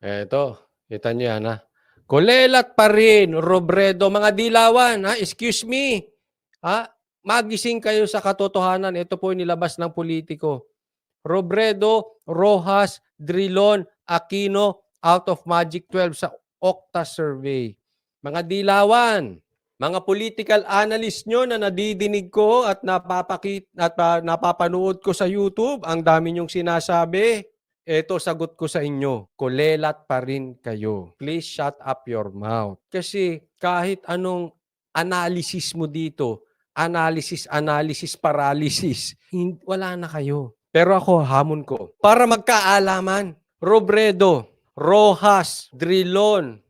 Eto, kita niyo yan ha. Kulelat pa rin, Robredo, mga dilawan, ha? Excuse me. Ha? Magising kayo sa katotohanan. Ito po yung nilabas ng politiko. Robredo, Rojas, Drilon, Aquino, out of Magic 12 sa Okta survey. Mga dilawan, mga political analyst nyo na nadidinig ko at napapakit at ah, napapanood ko sa YouTube, ang dami nyong sinasabi. Ito sagot ko sa inyo, kulelat pa rin kayo. Please shut up your mouth. Kasi kahit anong analysis mo dito, analysis, analysis, paralysis, wala na kayo. Pero ako, hamon ko. Para magkaalaman, Robredo, Rojas, Drilon,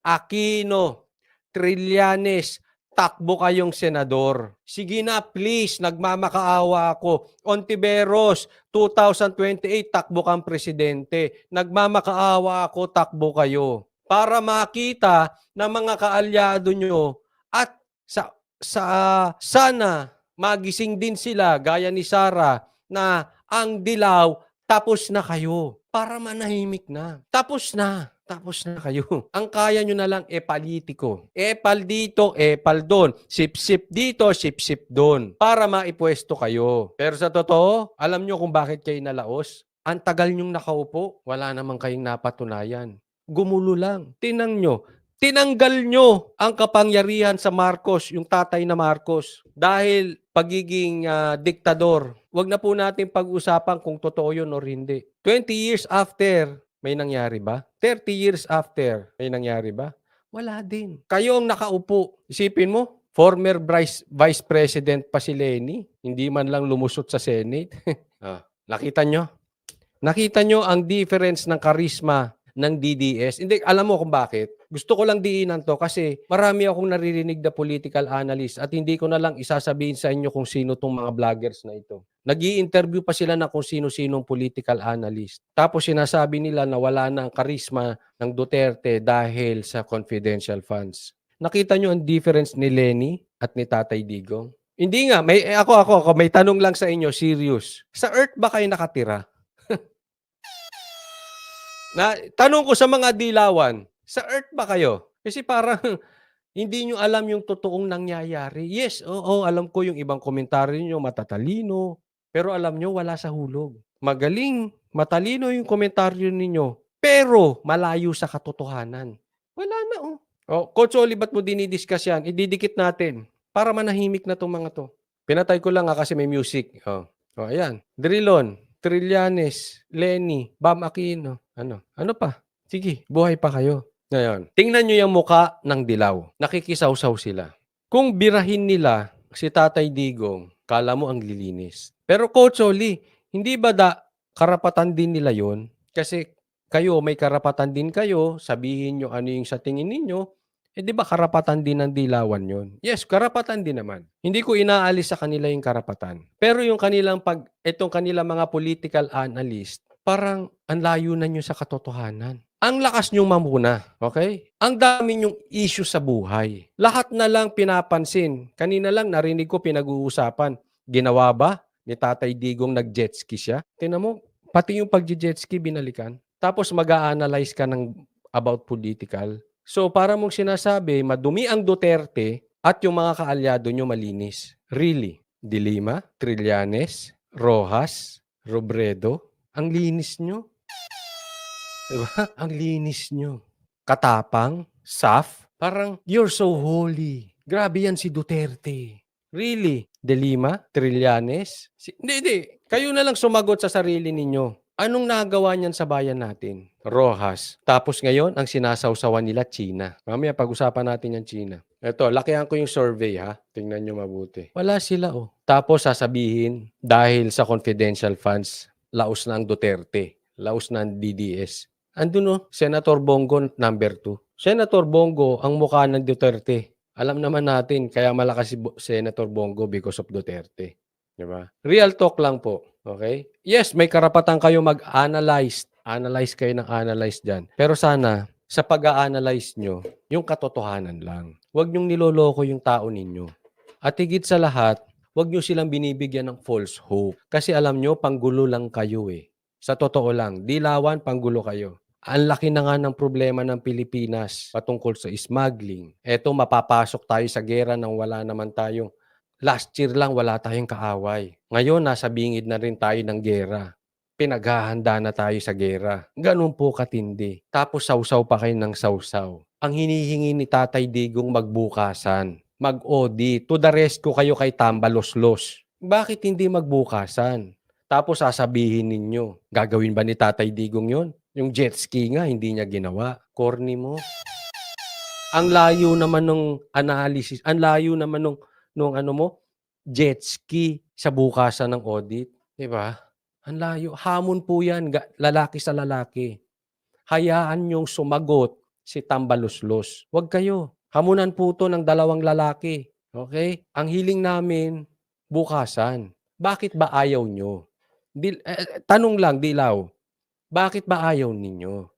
Aquino, Trillanes, takbo kayong senador. Sige na, please, nagmamakaawa ako. Ontiveros, 2028, takbo kang presidente. Nagmamakaawa ako, takbo kayo. Para makita ng mga kaalyado nyo at sa, sa sana magising din sila gaya ni Sara na ang dilaw tapos na kayo. Para manahimik na. Tapos na. Tapos na kayo. Ang kaya nyo na lang e politiko. Epal dito, epal doon. Sip-sip dito, sip-sip doon. Para maipwesto kayo. Pero sa totoo, alam nyo kung bakit kayo nalaos? Ang tagal nyong nakaupo, wala namang kayong napatunayan. Gumulo lang. Tinang nyo, tinanggal nyo ang kapangyarihan sa Marcos, yung tatay na Marcos. Dahil pagiging ah, diktador, wag na po natin pag-usapan kung totoo yun or hindi. 20 years after, may nangyari ba? 30 years after, may nangyari ba? Wala din. Kayo ang nakaupo. Isipin mo, former vice, vice president pa si Lenny, hindi man lang lumusot sa Senate. ah, nakita nyo? Nakita nyo ang difference ng karisma ng DDS. Hindi, alam mo kung bakit. Gusto ko lang diinan to kasi marami akong naririnig na political analyst at hindi ko na lang isasabihin sa inyo kung sino tong mga vloggers na ito. nag interview pa sila na kung sino-sinong political analyst. Tapos sinasabi nila na wala na ang karisma ng Duterte dahil sa confidential funds. Nakita nyo ang difference ni Lenny at ni Tatay Digong? Hindi nga, may ako ako ako may tanong lang sa inyo, serious. Sa Earth ba kayo nakatira? Na tanong ko sa mga dilawan, sa Earth ba kayo? Kasi parang hindi nyo alam yung totoong nangyayari. Yes, oo, alam ko yung ibang komentaryo nyo matatalino, pero alam nyo wala sa hulog. Magaling, matalino yung komentaryo ninyo, pero malayo sa katotohanan. Wala na oh. Oh, Coach Oli, ba't mo dinidiscuss yan? Ididikit natin para manahimik na tong mga to. Pinatay ko lang nga kasi may music. Oh, oh ayan. Drilon, Trillanes, Lenny, Bam Aquino. Ano? Ano pa? Sige, buhay pa kayo. Ngayon, tingnan nyo yung muka ng dilaw. Nakikisawsaw sila. Kung birahin nila si Tatay Digong, kala mo ang lilinis. Pero Coach Oli, hindi ba da karapatan din nila yon? Kasi kayo, may karapatan din kayo, sabihin nyo ano yung sa tingin ninyo, eh di ba karapatan din ng dilawan yon? Yes, karapatan din naman. Hindi ko inaalis sa kanila yung karapatan. Pero yung kanilang pag, itong kanilang mga political analyst, parang ang layo na nyo sa katotohanan. Ang lakas nyong mamuna, okay? Ang dami nyong issue sa buhay. Lahat na lang pinapansin. Kanina lang narinig ko pinag-uusapan. Ginawa ba ni Tatay Digong nag-jet ski siya? Tingnan mo, pati yung pag-jet ski binalikan. Tapos mag-a-analyze ka ng about political. So para mong sinasabi, madumi ang Duterte at yung mga kaalyado nyo malinis. Really? Dilima, Trillanes, Rojas, Robredo, ang linis nyo. Diba? Ang linis nyo. Katapang, saf, parang you're so holy. Grabe yan si Duterte. Really? Delima? Trillanes? Si, hindi, hindi. Kayo na lang sumagot sa sarili ninyo. Anong nagawa niyan sa bayan natin? Rojas. Tapos ngayon, ang sinasawsawan nila, China. Mamaya pag-usapan natin yung China. Ito, lakihan ko yung survey ha. Tingnan nyo mabuti. Wala sila oh. Tapos sasabihin, dahil sa confidential funds, laos na Duterte. Laos na DDS. Andun oh, Senator Bongo number 2. Senator Bongo ang mukha ng Duterte. Alam naman natin, kaya malakas si Bo- Senator Bongo because of Duterte. Di ba? Real talk lang po. Okay? Yes, may karapatan kayo mag-analyze. Analyze kayo ng analyze dyan. Pero sana, sa pag-a-analyze nyo, yung katotohanan lang. Huwag nyong niloloko yung tao ninyo. At higit sa lahat, huwag nyo silang binibigyan ng false hope. Kasi alam nyo, panggulo lang kayo eh. Sa totoo lang, dilawan, panggulo kayo. Ang laki na nga ng problema ng Pilipinas patungkol sa smuggling. Eto, mapapasok tayo sa gera nang wala naman tayong last year lang wala tayong kaaway. Ngayon, nasa bingid na rin tayo ng gera. Pinaghahanda na tayo sa gera. Ganun po katindi. Tapos sausaw pa kayo ng sausaw. Ang hinihingi ni Tatay Digong magbukasan. Mag-audit. To the rescue kayo kay Tambaloslos. Bakit hindi magbukasan? Tapos sasabihin ninyo, gagawin ba ni Tatay Digong yon? Yung jet ski nga, hindi niya ginawa. Corny mo. Ang layo naman ng analysis, ang layo naman nung, nung ano mo, jet ski sa bukasan ng audit. Di ba? Ang layo. Hamon po yan, lalaki sa lalaki. Hayaan niyong sumagot si Tambaluslos. Huwag kayo. Hamunan po to ng dalawang lalaki. Okay? Ang hiling namin, bukasan. Bakit ba ayaw nyo? Di, eh, tanong lang, Dilaw. Bakit ba ayaw ninyo?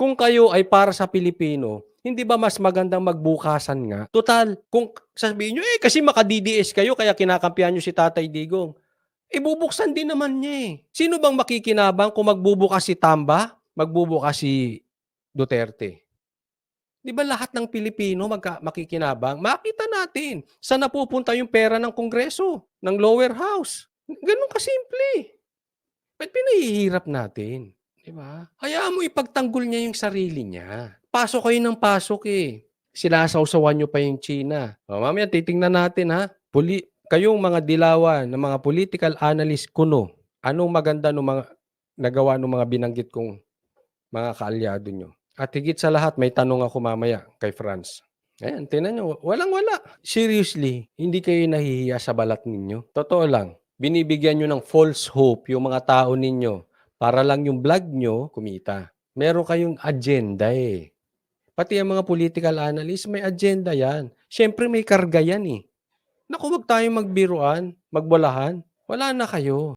Kung kayo ay para sa Pilipino, hindi ba mas magandang magbukasan nga? Total, kung sabihin nyo, eh kasi maka-DDS kayo kaya kinakampihan nyo si Tatay Digong. Ibubuksan din naman niya eh. Sino bang makikinabang kung magbubukas si Tamba, magbubukas si Duterte? Di ba lahat ng Pilipino magka, makikinabang? Makita natin saan napupunta yung pera ng Kongreso, ng lower house. Ganun kasimple. Ba't pinahihirap natin? Di ba? Hayaan mo ipagtanggol niya yung sarili niya. Pasok kayo ng pasok eh. Sinasawsawan nyo pa yung China. O, mamaya titingnan natin ha. Puli kayong mga dilawan ng mga political analyst kuno, anong maganda ng mga nagawa ng mga binanggit kong mga kaalyado nyo? At higit sa lahat, may tanong ako mamaya kay Franz. Ayan, tinan nyo, walang-wala. Seriously, hindi kayo nahihiya sa balat ninyo? Totoo lang, binibigyan nyo ng false hope yung mga tao ninyo para lang yung vlog nyo kumita. Meron kayong agenda eh. Pati ang mga political analyst, may agenda yan. Siyempre may karga yan eh. Naku, wag tayong magbiruan, magbolahan. Wala na kayo.